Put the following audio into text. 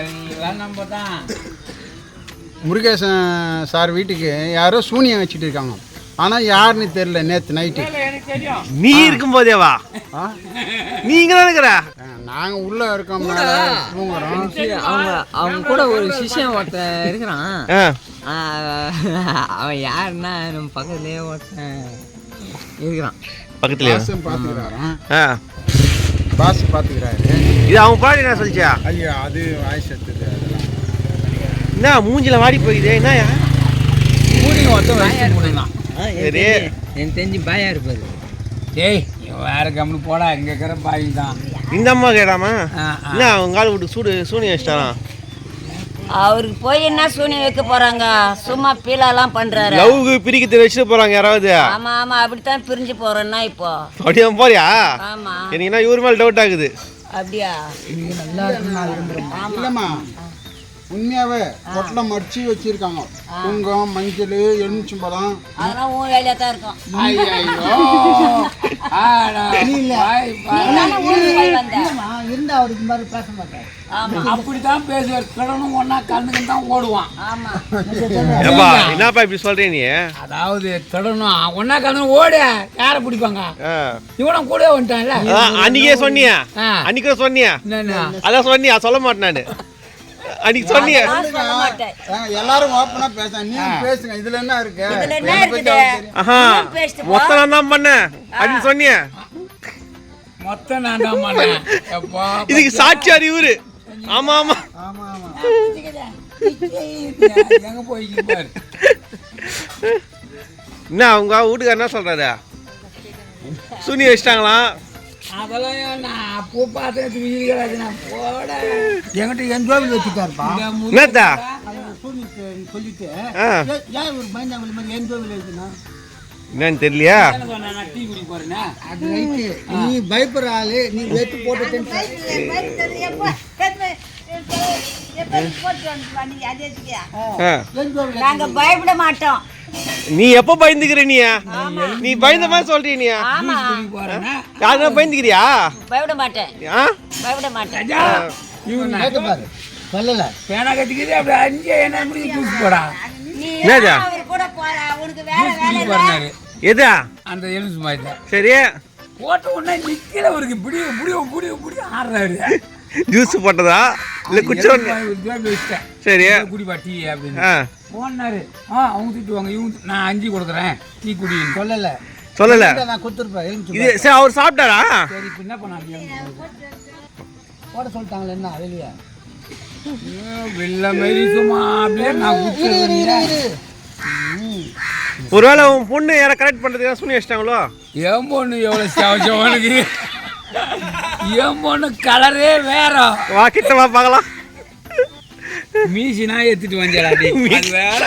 எல்லாம் நம்ம தான் முருகேசன் சார் வீட்டுக்கு யாரோ சூனியம் வச்சுட்டு இருக்காங்க. ஆனால் யாருன்னு தெரியல நேற்று நைட்டு எனக்கு தெரியும். நீ இருக்கும் போதேவா ஆ? நீ இங்க தான் இருக்கிற நாங்கள் உள்ளே இருக்கோம் தூங்குறோம். அவங்க அவங்க கூட ஒரு சிஷ்யன் ஒருத்தன் இருக்கிறான். அவன் யாருன்னா நம்ம பக்கத்துலேயே ஒருத்தன் இருக்கிறான். பக்கத்துல பாசம் பார்த்துக்கிறாராம் ஆ. பாஸ் பார்த்துக்கிறாரு இது அவன் பாடி என்ன சொல்லிச்சா? ஐயோ அது வாய்ஸ் எடுத்தது அதெல்லாம். என்ன மூஞ்சில வாடி போகுது என்னயா மூடிங்க ஒருத்தன் வச்சு மூடினான் சரி. எனக்கு தெரிஞ்சு பாயா இருப்பாரு டேய் இவன் வேற கம்னு போடா இங்க இருக்கிற பாய் தான் இந்த அம்மா கேடாமா. என்ன அவங்க ஆள் விட்டு சூடு சூனி வச்சிட்டாராம் அவருக்கு போய் என்ன சூனியம் வைக்க போறாங்க? சும்மா பீலாலாம் பண்றாரு. லவ்க்கு பிரிக்கத்து வச்சுட்டு போறாங்க யாராவது? ஆமா ஆமா அப்படித்தான் பிரிஞ்சு போறோம்னா இப்போ. அப்படியே போறியா? ஆமா. எனக்கு என்ன இவர் மேல டவுட் ஆகுது. அப்படியா? இல்லைம்மா. உண்மையாவே பொட்டலம் மடிச்சு வச்சிருக்காங்க. குங்கம் மஞ்சள் எலுமிச்சம்பழம் அதெல்லாம் உன் வேலையா தான் இருக்கும். ஐயோ ஆடா பாய் பாய் நீ தானே ஊருக்கு போய் வந்த ஆமா. அப்படித்தான் பேசுவார். கடனும் ஒன்னா கண்ணுக்கு தான் ஓடுவான். ஆமா. ஏப்பா என்னப்பா இப்படி சொல்றே நீ? அதாவது கடனும் ஒன்னா கண்ணு ஓடு. யாரை பிடிப்பாங்க. இவனும் கூட வந்துட்டான்ல? அன்னைக்கே சொன்னியா. அன்னைக்கே சொன்னியா? அதான் சொன்னியா சொல்ல மாட்டேன் நானு. அன்னைக்கு சொன்னியா? நான் சொல்ல மாட்டேன். ஆ, எல்லாரும் ஓப்பனாக பேசுங்க. நீங்க பேசுங்க. இதுல என்ன இருக்கு? அவருக்கு. மொத்தம் தான் பண்ணேன். அப்படின்னு சொன்னியா? மொத்தம் நான் தான் பண்ணேன். எப்பா இதுக்கு சாட்சியார் இவரு ஆமா ஆமா. ஆமா ஆமா. எங்க பாரு. என்ன அவங்க வீட்டுக்கார என்ன சொல்றாரு? சுனி வச்சிட்டாங்களாம் அதெல்லாம் நான் பூ நான் போட என்கிட்ட என் ஜோபில் வச்சுட்டாருப்பா. இந்த முது- என்னத்தா சொல்லிட்டு ஏன் ஒரு பயந்தாங்க மாதிரி என்னன்னு தெரியலையா? நீ பயப்படுற ஆளு நீ வெட்டு போட்டு நாங்க பயப்பட மாட்டோம் நீ எப்போ பயந்துக்கிற நீ? நீ பயந்த மாதிரி சொல்றீ நீ. ஆமா குடிக்க போறேன்னா யாருன்னா பயந்துக்கிறியா? பயப்பட மாட்டேன் ஆ? பயப்பட மாட்டேன். இவன் கேட்டு பாரு. சொல்லல. பேனா கட்டிக்கிது அப்படி அஞ்சு என்ன முடிஞ்சு தூக்கி போடா. நீ என்னது? எல்லாம் அவர் கூட போற தூக்கி இல்ல. போறாரு எதா? அந்த எலுமிச்சு மாதிரி சரி. போட்ட உடனே நிக்கல அவருக்கு பிடி பிடி பிடி பிடி ஆடுறாரு. ஜூஸ் போட்டதா? இல்ல குச்சோ சரி. குடிப்பா டீ அப்படின்னு. போனாரு. ஆ அவங்க திட்டுவாங்க. இவங்க நான் அஞ்சு கொடுக்குறேன். டீ குடி. சொல்லல. சொல்லல. நான் கொடுத்துருப்பேன். இது சரி அவர் சாப்பிட்டாரா? சரி இப்போ என்ன பண்ணாங்க போட சொல்லிட்டாங்களே என்ன? வெளியே. வெள்ள மாரி சும்மா அப்படியே நான் குடிச்சிருக்கேன் ஒருவேளை உன் பொண்ணு யாரை கரெக்ட் பண்றதுக்கு சுனி வச்சிட்டாங்களோ? என் பொண்ணு எவ்வளோ சவச்சவனுக்கு என் பொண்ணு கலரே வேற. வா பார்க்கலாம். மீசினா எடுத்துட்டு வந்தேடா. அது வேற